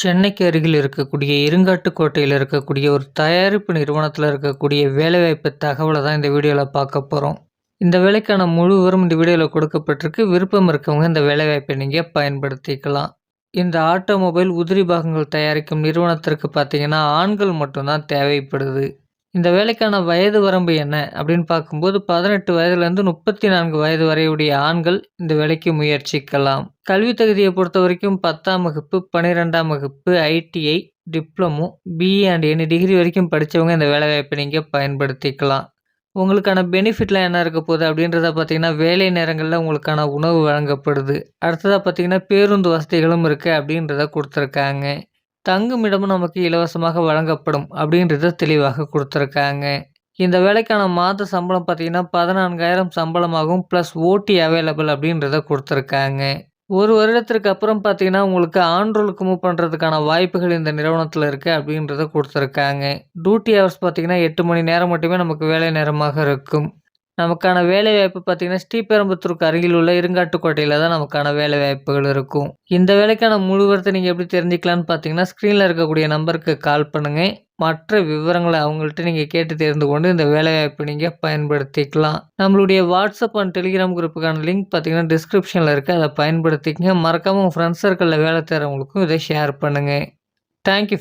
சென்னைக்கு அருகில் இருக்கக்கூடிய இருங்காட்டுக்கோட்டையில் இருக்கக்கூடிய ஒரு தயாரிப்பு நிறுவனத்தில் இருக்கக்கூடிய வேலைவாய்ப்பு தகவலை தான் இந்த வீடியோவில் பார்க்க போகிறோம் இந்த வேலைக்கான முழு விவரம் இந்த வீடியோவில் கொடுக்கப்பட்டிருக்கு. விருப்பம் இருக்கவங்க இந்த வேலைவாய்ப்பை நீங்கள் பயன்படுத்திக்கலாம். இந்த ஆட்டோமொபைல் உதிரி பாகங்கள் தயாரிக்கும் நிறுவனத்திற்கு பார்த்தீங்கன்னா, ஆண்கள் மட்டும்தான் தேவைப்படுது. இந்த வேலைக்கான வயது வரம்பு என்ன அப்படின்னு பார்க்கும்போது பதினெட்டு வயதுலேருந்து முப்பத்தி நான்கு வயது வரையுடைய ஆண்கள் இந்த வேலைக்கு முயற்சிக்கலாம். கல்வி தகுதியை பொறுத்தவரைக்கும் 10ஆம் வகுப்பு, 12ஆம் வகுப்பு, ITI, diploma, BA and any degree வரைக்கும் படித்தவங்க இந்த வேலைவாய்ப்பை நீங்கள் பயன்படுத்திக்கலாம். உங்களுக்கான பெனிஃபிட்லாம் என்ன இருக்க போகுது அப்படின்றத பார்த்தீங்கன்னா, வேலை நேரங்களில் உங்களுக்கான உணவு வழங்கப்படுது. அடுத்ததாக பார்த்தீங்கன்னா, பேருந்து வசதிகளும் இருக்குது அப்படின்றத கொடுத்துருக்காங்க தங்குமிடமும் நமக்கு இலவசமாக வழங்கப்படும் அப்படின்றத தெளிவாக கொடுத்துருக்காங்க. இந்த வேலைக்கான மாத சம்பளம் பார்த்தீங்கன்னா, 14,000 சம்பளமாகவும் ப்ளஸ் ஓடி அவைலபிள் அப்படின்றத கொடுத்துருக்காங்க. ஒரு வருடத்திற்கு அப்புறம் பார்த்தீங்கன்னா, உங்களுக்கு ஆண்ட்ரோலுக்கு மூவ் பண்ணுறதுக்கான வாய்ப்புகள் இந்த நிறுவனத்தில் இருக்குது அப்படின்றத கொடுத்துருக்காங்க. டியூட்டி ஹவர்ஸ் பார்த்தீங்கன்னா, எட்டு மணி நேரம் மட்டுமே நமக்கு வேலை நேரமாக இருக்கும். நமக்கான வேலைவாய்ப்பு பார்த்தீங்கன்னா, ஸ்ரீபெரும்புத்தூருக்கு அருகில் உள்ள இருங்காட்டுக்கோட்டையில் தான் நமக்கான வேலைவாய்ப்புகள் இருக்கும். இந்த வேலைக்கான முழுவதை நீங்கள் எப்படி தெரிஞ்சுக்கலாம்னு பார்த்தீங்கன்னா, ஸ்க்ரீனில் இருக்கக்கூடிய நம்பருக்கு கால் பண்ணுங்கள் மற்ற விவரங்களை அவங்கள்ட்ட நீங்கள் கேட்டு தெரிந்து கொண்டு இந்த வேலைவாய்ப்பை நீங்கள் பயன்படுத்திக்கலாம். நம்மளுடைய வாட்ஸ்அப் அண்ட் டெலிகிராம் குரூப்புக்கான லிங்க் பார்த்தீங்கன்னா, டிஸ்கிரிப்ஷனில் இருக்குது அதை பயன்படுத்திக்கங்க. மறக்காமல் உங்கள் ஃப்ரெண்ட்ஸ் சர்க்கிளில் வேலை தேர்றவங்களுக்கும் இதை ஷேர் பண்ணுங்கள் தேங்க் யூ